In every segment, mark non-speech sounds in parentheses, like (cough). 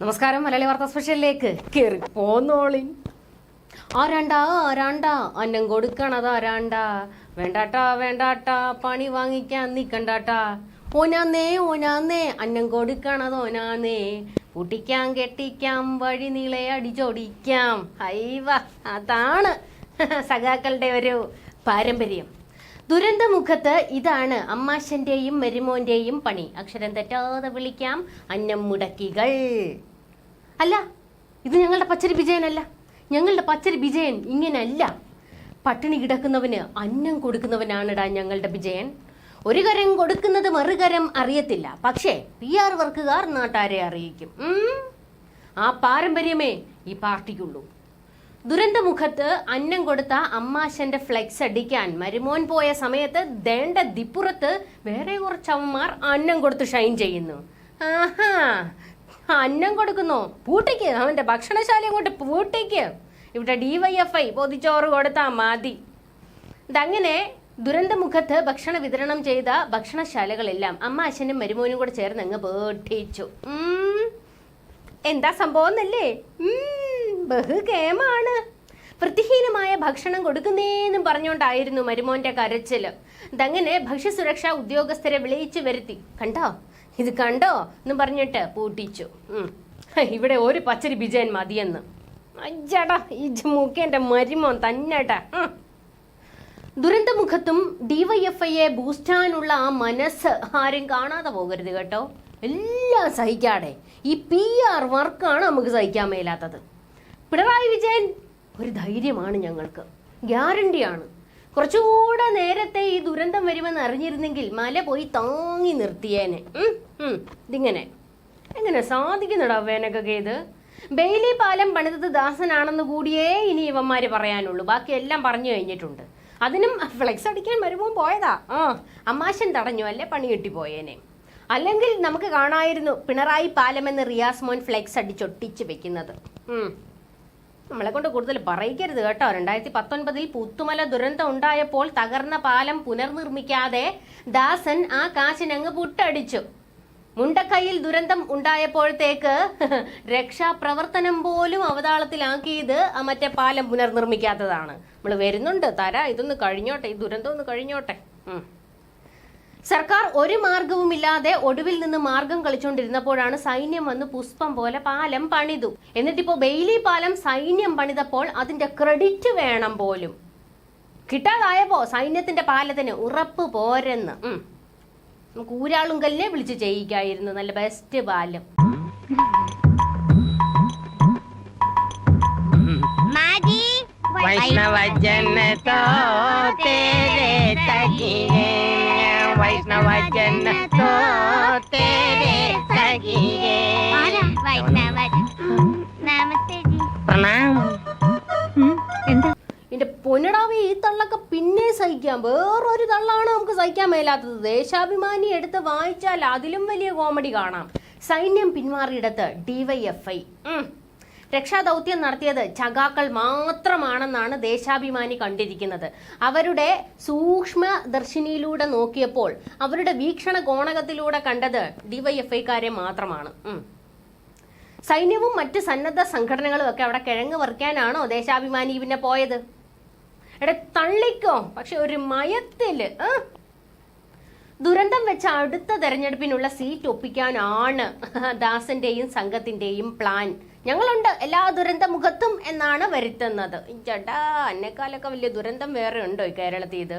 നമസ്കാരം മലയാളി വാർത്താ സ്പെഷ്യലിലേക്ക്. കയറി പോന്നോളി. ആരാണ്ടാ ആരാണ്ടാ അന്നം കൊടുക്കണത് ആരാണ്ടാ വേണ്ടാട്ടാ വേണ്ടാട്ടാ. പണി വാങ്ങിക്കാൻ നിക്കണ്ടാട്ടാ. ഓനാന്നേ ഓനാന്നേ. അന്നം കൊടുക്കണത് ഓനാന്നേ. കുട്ടിക്കാം കെട്ടിക്കാം വഴി നീളെ അടിച്ചോടിക്കാം ഹൈവ അതാണ് സഖാക്കളുടെ ഒരു പാരമ്പര്യം. ദുരന്തമുഖത്ത് ഇതാണ് അമ്മാശന്റെയും മരുമോന്റെയും പണി. അക്ഷരം തെറ്റാതെ വിളിക്കാം. അന്നം മുടക്കികൾ. അല്ല ഇത് ഞങ്ങളുടെ പച്ചരി വിജയനല്ല. ഞങ്ങളുടെ പച്ചരി വിജയൻ ഇങ്ങനല്ല. പട്ടിണി കിടക്കുന്നവന് അന്നം കൊടുക്കുന്നവനാണിടാ ഞങ്ങളുടെ വിജയൻ. ഒരു കരം കൊടുക്കുന്നത് മറുകരം അറിയത്തില്ല. പക്ഷേ പി ആർ വർക്കുകാർ നാട്ടാരെ അറിയിക്കും. ആ പാരമ്പര്യമേ ഈ പാർട്ടിക്കുള്ളൂ. ദുരന്തമുഖത്ത് അന്നം കൊടുത്ത അമ്മാശന്റെ ഫ്ലെക്സ് അടിക്കാൻ മരുമോൻ പോയ സമയത്ത് ദേണ്ട ദിപ്പുറത്ത് വേറെ കുറച്ച് അമ്മമാർ അന്നം കൊടുത്ത് ഷൈൻ ചെയ്യുന്നു. ആഹാ അന്നം കൊടുക്കുന്നോ. പൂട്ടിക്ക് അവന്റെ ഭക്ഷണശാല കൊണ്ട് പൂട്ടിക്ക്. ഇവിടെ ഡിവൈഎഫ്ഐ പൊതിച്ചോറ് കൊടുത്താ മതി. ഇതങ്ങനെ ദുരന്തമുഖത്ത് ഭക്ഷണ വിതരണം ചെയ്ത ഭക്ഷണശാലകളെല്ലാം അമ്മ അച്ഛനും മരുമോനും കൂടെ ചേർന്ന് അങ്ങ് പേട്ടിച്ചു എന്താ സംഭവം എന്നല്ലേ? ബഹുകേമാണ്. വൃത്തിഹീനമായ ഭക്ഷണം കൊടുക്കുന്നേന്നും പറഞ്ഞുകൊണ്ടായിരുന്നു മരുമോന്റെ കരച്ചിൽ. ഇതങ്ങനെ ഭക്ഷ്യസുരക്ഷാ ഉദ്യോഗസ്ഥരെ വിളിച്ചു വരുത്തി. കണ്ടോ? ഇത് കണ്ടോ? എന്ന് പറഞ്ഞിട്ട് പൂട്ടിച്ചു. ഇവിടെ ഒരു പച്ചരി ബിജയൻ മതിയെന്ന്. അജ്ജടാ ഈ മൂക്കേന്റെ മരുമോൻ തന്നെട്ടാ. ദുരന്തമുഖത്തും ഡിവൈഎഫ്ഐയെ ബൂസ്റ്റാനുള്ള ആ മനസ്സ് ആരും കാണാതെ പോകരുത് കേട്ടോ. എല്ലാം സഹിക്കാടെ ഈ പി ആർ വർക്കാണ് നമുക്ക് സഹിക്കാൻ മേലാത്തത്. പിണറായി വിജയൻ ഒരു ധൈര്യമാണ് ഞങ്ങൾക്ക്. ഗ്യാരണ്ടിയാണ്. കുറച്ചുകൂടെ നേരത്തെ ഈ ദുരന്തം വരുമെന്ന് അറിഞ്ഞിരുന്നെങ്കിൽ മല പോയി താങ്ങി നിർത്തിയേനെ. ഇതിങ്ങനെ. എങ്ങനെ സാധിക്കുന്നുടാ വേനക്കൊക്കെ ഇത്? ബെയിലി പാലം പണിതത് ദാസനാണെന്ന് കൂടിയേ ഇനി ഇവന്മാര് പറയാനുള്ളൂ. ബാക്കി എല്ലാം പറഞ്ഞു കഴിഞ്ഞിട്ടുണ്ട്. അതിനും ഫ്ലെക്സ് അടിക്കാൻ വരുമ്പോൾ പോയതാ. ആ അമ്മാശൻ തടഞ്ഞു. അല്ലേ പണി കിട്ടിപ്പോയേനെ അല്ലെങ്കിൽ നമുക്ക് കാണായിരുന്നു പിണറായി പാലമെന്ന് റിയാസ് മോൻ ഫ്ലെക്സ് അടിച്ചൊട്ടിച്ച് വെക്കുന്നത്. നമ്മളെ കൊണ്ട് കൂടുതൽ പറയിക്കരുത് കേട്ടോ. രണ്ടായിരത്തി പത്തൊൻപതിൽ പുത്തുമല ദുരന്തം ഉണ്ടായപ്പോൾ തകർന്ന പാലം പുനർനിർമ്മിക്കാതെ ദാസൻ ആ കാശിനങ്ങ് പുട്ടടിച്ചു. മുണ്ടക്കൈയിൽ ദുരന്തം ഉണ്ടായപ്പോഴത്തേക്ക് (laughs) രക്ഷാപ്രവർത്തനം പോലും അവതാളത്തിലാക്കിയത് മറ്റേ പാലം പുനർനിർമ്മിക്കാത്തതാണ്. നമ്മൾ വരുന്നുണ്ട് തരാ ഇതൊന്ന് കഴിഞ്ഞോട്ടെ ഈ ദുരന്തം ഒന്ന് കഴിഞ്ഞോട്ടെ. സർക്കാർ ഒരു മാർഗവുമില്ലാതെ ഒടുവിൽ നിന്ന് മാർഗം കളിച്ചുകൊണ്ടിരുന്നപ്പോഴാണ് സൈന്യം വന്ന് പുഷ്പം പോലെ പാലം പണിതു. എന്നിട്ടിപ്പോ ബെയിലി പാലം സൈന്യം പണിതപ്പോൾ അതിന്റെ ക്രെഡിറ്റ് വേണം പോലും. കിട്ടാതായപ്പോ സൈന്യത്തിന്റെ പാലത്തിന് ഉറപ്പ് പോരെന്ന്. നമുക്ക് ഊരാളുങ്കലിനെ വിളിച്ച് ചെയ്യിക്കായിരുന്നു. നല്ല ബെസ്റ്റ് പാലം. വൈഷ്ണവ ജനതോ തേരെ തകിയേ വൈഷ്ണവ എന്റെ പൊന്നടാവ് ഈ തള്ളൊക്കെ പിന്നെ സഹിക്കാം. വേറൊരു തള്ളാണ് നമുക്ക് സഹിക്കാൻ മേലാത്തത്. ദേശാഭിമാനി എടുത്ത് വായിച്ചാൽ അതിലും വലിയ കോമഡി കാണാം. സൈന്യം പിന്മാറിയിടത്ത് ഡിവൈഎഫ്ഐ രക്ഷാദൗത്യം നടത്തിയത് ചകാക്കൾ മാത്രമാണെന്നാണ് ദേശാഭിമാനി കണ്ടിരിക്കുന്നത്. അവരുടെ സൂക്ഷ്മ ദർശിനിയിലൂടെ നോക്കിയപ്പോൾ അവരുടെ വീക്ഷണ കോണകത്തിലൂടെ കണ്ടത് ഡിവൈഎഫ്ഐക്കാരെ മാത്രമാണ്. സൈന്യവും മറ്റ് സന്നദ്ധ സംഘടനകളും ഒക്കെ അവിടെ കിഴങ്ങ് പറിക്കാനാണോ ദേശാഭിമാനി പിന്നെ പോയത്? എടെ തള്ളിക്കോ. പക്ഷെ ഒരു മയത്തിൽ ദുരന്തം വെച്ച അടുത്ത തെരഞ്ഞെടുപ്പിനുള്ള സീറ്റ് ഒപ്പിക്കാനാണ് ദാസന്റെയും സംഘത്തിന്റെയും പ്ലാൻ. ഞങ്ങളുണ്ട് എല്ലാ ദുരന്ത മുഖത്തും എന്നാണ് വരുത്തുന്നത്. ചേട്ടാ അന്നേക്കാലൊക്കെ വലിയ ദുരന്തം വേറെ ഉണ്ടോ ഈ കേരളത്തിൽ ഇത്?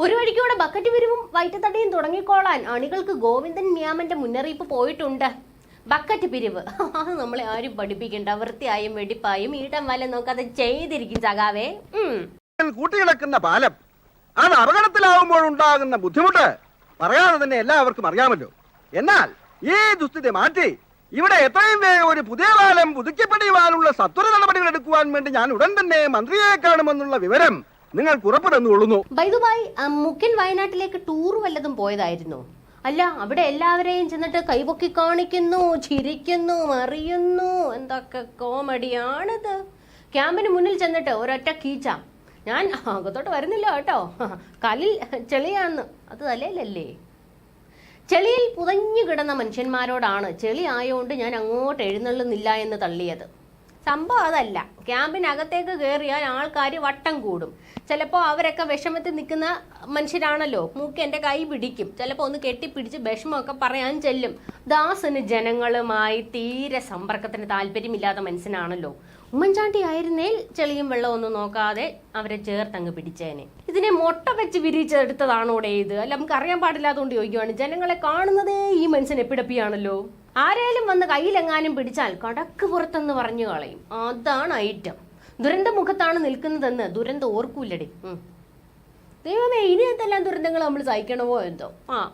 ഒരു വഴിക്കൂടെ ബക്കറ്റ് വിരിവും വയറ്റത്തടിയും തുടങ്ങിക്കോളാൻ അണികൾക്ക് ഗോവിന്ദൻ മ്യാമന്റെ മുന്നറിയിപ്പ് പോയിട്ടുണ്ട്. ബക്കറ്റ് പിരിവ്. (laughs) നമ്മളെ ആരും പഠിപ്പിക്കണ്ട. വൃത്തിയായും വെടിപ്പായും ഈടം വല നോക്കാതെ ചെയ്തിരിക്കും സഖാവേ. ഉം. കൂട്ടിക്കിടക്കുന്ന പാലം അത് അപകടത്തിലാവുമ്പോഴുണ്ടാകുന്ന ബുദ്ധിമുട്ട് പറയാതെ തന്നെ എല്ലാവർക്കും അറിയാമല്ലോ. എന്നാൽ ഈ ദുസ്ഥിതി മാറ്റി ഇവിടെ എത്രയും വേഗം ഒരു പുതിയ പാലം പുതുക്കിപ്പണിയുവാനുള്ള സത്വര നടപടികൾ എടുക്കുവാൻ വേണ്ടി ഞാൻ ഉടൻ തന്നെ മന്ത്രിയെ കാണുമെന്നുള്ള വിവരം നിങ്ങൾക്ക് ഉറപ്പ് തന്നുകൊള്ളുന്നു. ബൈദുബായ് വയനാട്ടിലേക്ക് ടൂർ വല്ലതും പോയതായിരുന്നു? അല്ല അവിടെ എല്ലാവരെയും ചെന്നിട്ട് കൈപൊക്കി കാണിക്കുന്നു ചിരിക്കുന്നു അറിയുന്നു എന്തൊക്കെ കോമഡിയാണിത്. ക്യാമ്പിന് മുന്നിൽ ചെന്നിട്ട് ഒരൊറ്റ കീച്ച. ഞാൻ അകത്തോട്ട് വരുന്നില്ല കേട്ടോ. കലിൽ ചെളിയാന്ന്. അത് തലയിലല്ലേ? ചെളിയിൽ പുതഞ്ഞു കിടന്ന മനുഷ്യന്മാരോടാണ് ചെളി ആയതുകൊണ്ട് ഞാൻ അങ്ങോട്ട് എഴുന്നള്ളുന്നില്ല എന്ന് തള്ളിയത്. സംഭവം അതല്ല. ക്യാമ്പിനകത്തേക്ക് കയറിയാൽ ആൾക്കാർ വട്ടം കൂടും. ചിലപ്പോൾ അവരൊക്കെ വിഷമത്തിൽ നിൽക്കുന്ന മനുഷ്യരാണല്ലോ. മൂക്ക് എന്റെ കൈ പിടിക്കും. ചിലപ്പോൾ ഒന്ന് കെട്ടിപ്പിടിച്ച് വിഷമമൊക്കെ പറയാൻ ചെല്ലും. ദാസന് ജനങ്ങളുമായി തീരെ സമ്പർക്കത്തിന് താല്പര്യമില്ലാത്ത മനുഷ്യനാണല്ലോ. ഉമ്മൻചാണ്ടി ആയിരുന്നേൽ ചെളിയും വെള്ളമൊന്നും നോക്കാതെ അവരെ ചേർത്തങ്ങ് പിടിച്ചേനെ. ഇതിനെ മുട്ട വെച്ച് വിരിച്ചെടുത്തതാണോടെ ഇത്? അല്ല നമുക്ക് അറിയാൻ പാടില്ലാത്തതുകൊണ്ട് ചോദിക്കുവാണ്. ജനങ്ങളെ കാണുന്നതേ ഈ മനുഷ്യൻ എപ്പിടപ്പിയാണല്ലോ? ആരേലും വന്ന് കയ്യിലെങ്ങാനും പിടിച്ചാൽ കടക്ക് പുറത്തെന്ന് പറഞ്ഞു കളയും. അതാണ് ഐറ്റം. ദുരന്ത മുഖത്താണ് നിൽക്കുന്നതെന്ന് ദുരന്തം ഓർക്കൂല്ലടി. ദൈവമേ ഇനി എന്തെല്ലാം ദുരന്തങ്ങൾ നമ്മൾ സഹിക്കണമോ എന്തോ? ആ.